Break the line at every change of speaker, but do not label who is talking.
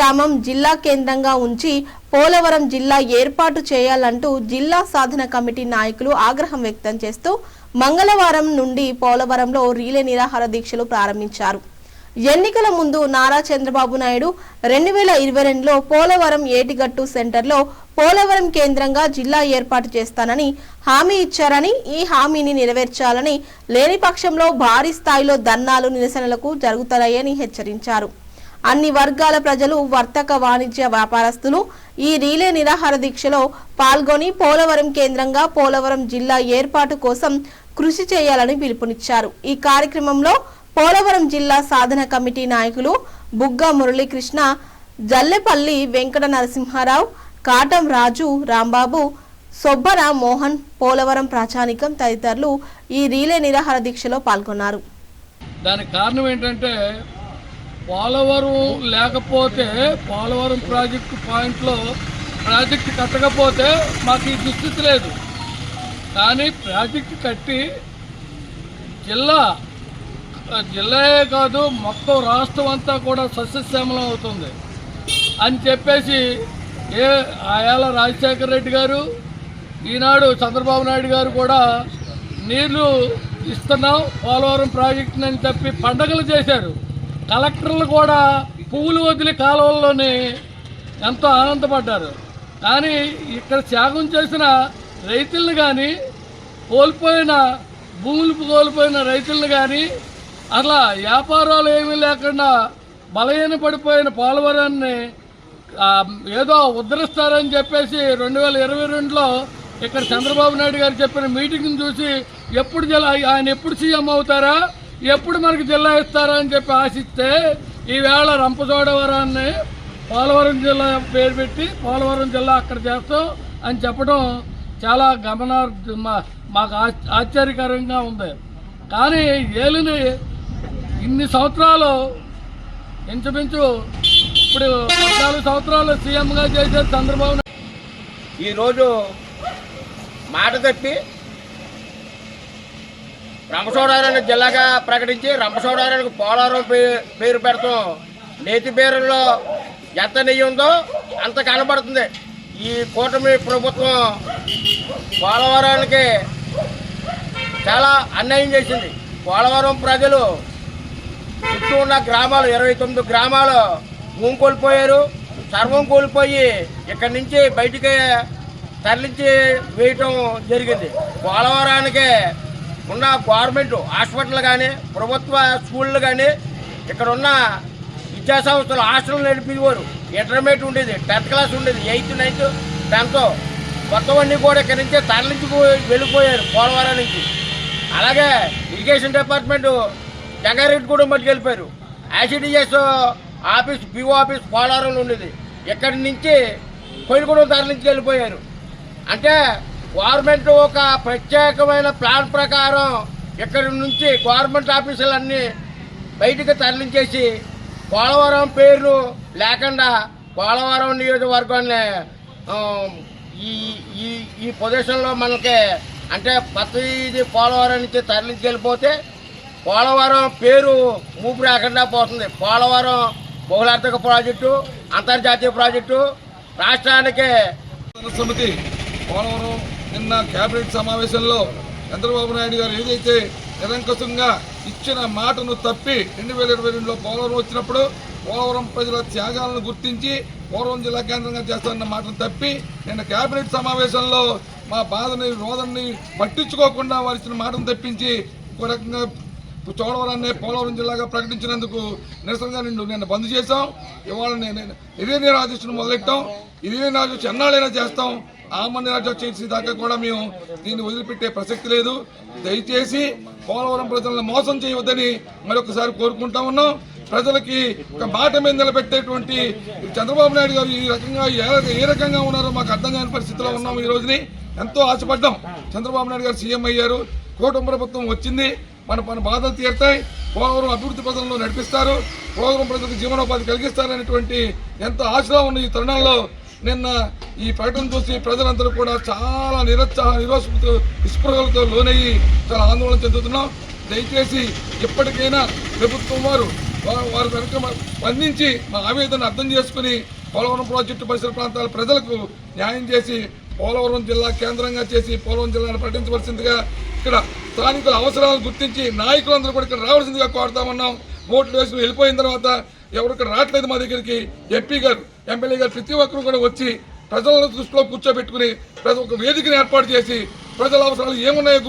గ్రామం జిల్లా కేంద్రంగా ఉంచి పోలవరం జిల్లా ఏర్పాటు చేయాలంటూ జిల్లా సాధన కమిటీ నాయకులు ఆగ్రహం వ్యక్తం చేస్తూ మంగళవారం నుండి పోలవరంలో రీలే నిరాహార దీక్షలు ప్రారంభించారు. ఎన్నికల ముందు నారా చంద్రబాబు నాయుడు రెండు వేల ఇరవై రెండులో పోలవరం ఏటిగట్టు సెంటర్లో పోలవరం కేంద్రంగా జిల్లా ఏర్పాటు చేస్తానని హామీ ఇచ్చారని ఈ హామీని నెరవేర్చాలని లేని పక్షంలో భారీ స్థాయిలో ధర్నాలు నిరసనలకు జరుగుతాయని హెచ్చరించారు. అన్ని వర్గాల ప్రజలు వర్తక వాణిజ్య వ్యాపారస్తులు ఈ రీలే నిరాహార దీక్షలో పాల్గొని పోలవరం కేంద్రంగా పోలవరం జిల్లా ఏర్పాటు కోసం కృషి చేయాలని పిలుపునిచ్చారు. ఈ కార్యక్రమంలో పోలవరం జిల్లా సాధన కమిటీ నాయకులు బుగ్గ మురళీకృష్ణ జల్లెపల్లి వెంకట నరసింహారావు కాటం రాజు రాంబాబు సొబ్బర మోహన్ పోలవరం ప్రాచానికం తదితరులు ఈ రీలే నిరాహార దీక్షలో పాల్గొన్నారు.
దానికి కారణం ఏంటంటే పోలవరం లేకపోతే పోలవరం ప్రాజెక్టు పాయింట్లో ప్రాజెక్టు కట్టకపోతే మాకు ఈ దుస్థితి లేదు. కానీ ప్రాజెక్టు కట్టి జిల్లా జిల్లాయే కాదు మొత్తం రాష్ట్రం అంతా కూడా సస్యశ్యామలం అవుతుంది. అని చెప్పేసి ఏ ఆయాల రాజశేఖర రెడ్డి గారు ఈనాడు చంద్రబాబు నాయుడు గారు కూడా నీళ్ళు ఇస్తున్నాం పోలవరం ప్రాజెక్టుని అని చెప్పి పండగలు చేశారు. కలెక్టర్లు కూడా పువ్వులు వదిలి కాలువల్లోనే ఎంతో ఆనందపడ్డారు. కానీ ఇక్కడ త్యాగం చేసిన రైతులను కానీ కోల్పోయిన భూములు కోల్పోయిన రైతులను కానీ అట్లా వ్యాపారాలు ఏమీ లేకుండా బలహీన పడిపోయిన పోలవరాన్ని ఏదో ఉద్ధరిస్తారని చెప్పేసి రెండు వేల ఇరవై రెండులో ఇక్కడ చంద్రబాబు నాయుడు గారు చెప్పిన మీటింగ్ని చూసి ఎప్పుడు ఆయన ఎప్పుడు సీఎం అవుతారా? ఎప్పుడు మనకు జిల్లా ఇస్తారని చెప్పి ఆశిస్తే ఈవేళ రంపచోడవరాన్ని పోలవరం జిల్లా పేరు పెట్టి పోలవరం జిల్లా అక్కడ చేస్తాం అని చెప్పడం చాలా గమనార్థ మా- మాకు ఆశ్చర్యకరంగా ఉంది. కానీ ఏలిని ఇన్ని సంవత్సరాలు ఇంచుమించు ఇప్పుడు పద్నాలుగు సంవత్సరాలు సీఎంగా చేసే చంద్రబాబు నాయుడు.
ఈరోజు మాట తప్పి రంపచోడవరాన్ని జిల్లాగా ప్రకటించి రంపచోడవరానికి పోలవరం పే- పేరు పెడతాం. నేతి పేరులో ఎంత నెయ్యి ఉందో అంత కనబడుతుంది. ఈ కూటమి ప్రభుత్వం పోలవరానికి చాలా అన్యాయం చేసింది. పోలవరం ప్రజలు చుట్టూ ఉన్న గ్రామాలు ఇరవై తొమ్మిది గ్రామాలు భూమి కోల్పోయారు. సర్వం కోల్పోయి ఇక్కడి నుంచి బయటికి తరలించి వేయటం జరిగింది. పోలవరానికి ఉన్న గవర్నమెంట్ హాస్పిటల్ కానీ ప్రభుత్వ స్కూళ్ళు కానీ ఇక్కడ ఉన్న విద్యాసంస్థలు హాస్టల్ నడిపేవారు ఇంటర్మీడియట్ ఉండేది టెన్త్ క్లాస్ ఉండేది ఎయిత్ నైన్త్ టెన్త్. మొత్తమన్నీ కూడా ఇక్కడ నుంచే తరలించి వెళ్ళిపోయారు పోలవరం నుంచి. అలాగే ఇరిగేషన్ డిపార్ట్మెంట్ జంగారెడ్డిగూడెం మట్టుకు వెళ్ళిపోయారు. ఐసిడిఎస్ ఆఫీస్ పిఓ ఆఫీస్ పోలవరంలో ఉండేది. ఇక్కడి నుంచి కొయ్యగూడెం తరలించి వెళ్ళిపోయారు. అంటే గవర్నమెంట్ ఒక ప్రత్యేకమైన ప్లాన్ ప్రకారం ఇక్కడి నుంచి గవర్నమెంట్ ఆఫీసులన్నీ బయటికి తరలించేసి పోలవరం పేరు లేకుండా పోలవరం నియోజకవర్గాన్ని ఈ ఈ ఈ ప్రదేశంలో మనకి అంటే ప్రతిది పోలవరం నుంచి తరలించి వెళ్ళిపోతే పోలవరం పేరు మూపు రాకుండా పోతుంది. పోలవరం బహుళార్థక ప్రాజెక్టు అంతర్జాతీయ ప్రాజెక్టు రాష్ట్రానికి
సమితి పోలవరం నిన్న కేబినెట్ సమావేశంలో చంద్రబాబు నాయుడు గారు ఏదైతే నిరంకుశంగా ఇచ్చిన మాటను తప్పి రెండు వేల ఇరవై రెండులో పోలవరం వచ్చినప్పుడు పోలవరం ప్రజల త్యాగాలను గుర్తించి పోలవరం జిల్లా కేంద్రంగా చేస్తానన్న మాటను తప్పి నిన్న కేబినెట్ సమావేశంలో మా బాధని రోదన్ని పట్టించుకోకుండా వారు ఇచ్చిన మాటను తప్పించి ఒక రకంగా చోడవరాన్ని పోలవరం జిల్లాగా ప్రకటించినందుకు నిరసనగా నిన్ను నిన్న బంద్ చేశాం. ఇవాళ నేను ఇదే నిరాదీక్షను మొదలెట్టాం. ఇదే నిరాదీక్ష ఎన్నాళ్ళైనా చేస్తాం. ఆమని నిరాదీక్ష చేసే దాకా కూడా మేము దీన్ని వదిలిపెట్టే ప్రసక్తి లేదు. దయచేసి పోలవరం ప్రజలను మోసం చేయవద్దని మరొకసారి కోరుకుంటా ఉన్నాం. ప్రజలకి ఒక మాట మీద నిలబెట్టేటువంటి చంద్రబాబు నాయుడు గారు ఈ రకంగా ఏ- ఏ రకంగా ఉన్నారో మాకు అర్థం కాని పరిస్థితిలో ఉన్నాం ఈ రోజుని. ఎంతో ఆశపడ్డాం. చంద్రబాబు నాయుడు గారు సీఎం అయ్యారు. కూటమి ప్రభుత్వం వచ్చింది. మన మన బాధలు తీరుతాయి. పోలవరం అభివృద్ధి పథంలో నడిపిస్తారు. పోలవరం ప్రజలకు జీవనోపాధి కలిగిస్తారనేటువంటి ఎంతో ఆశలో ఉన్న ఈ తరుణంలో నిన్న ఈ ప్రకటన చూసి ప్రజలందరూ కూడా చాలా నిరుత్సాహ నిరోత్స నిస్పృహలతో లోనయ్యి చాలా ఆందోళన చెందుతున్నాం. దయచేసి ఎప్పటికైనా ప్రభుత్వం వారు వారు కనుక స్పందించి మా ఆవేదన అర్థం చేసుకుని పోలవరం ప్రాజెక్టు పరిసర ప్రాంతాల ప్రజలకు న్యాయం చేసి పోలవరం జిల్లా కేంద్రంగా చేసి పోలవరం జిల్లాను ప్రకటించవలసిందిగా ఇక్కడ స్థానికుల అవసరాలను గుర్తించి నాయకులందరూ కూడా ఇక్కడ రావాల్సిందిగా కోరుతా ఉన్నాం. ఓట్లు వేసి వెళ్ళిపోయిన తర్వాత ఎవరు ఇక్కడ రావట్లేదు మా దగ్గరికి ఎంపీ గారు. ఎమ్మెల్యే గారు ప్రతి ఒక్కరు కూడా వచ్చి ప్రజలను దృష్టిలో కూర్చోబెట్టుకుని ప్రతి ఒక్క వేదికను ఏర్పాటు చేసి ప్రజల అవసరాలు ఏమున్నాయో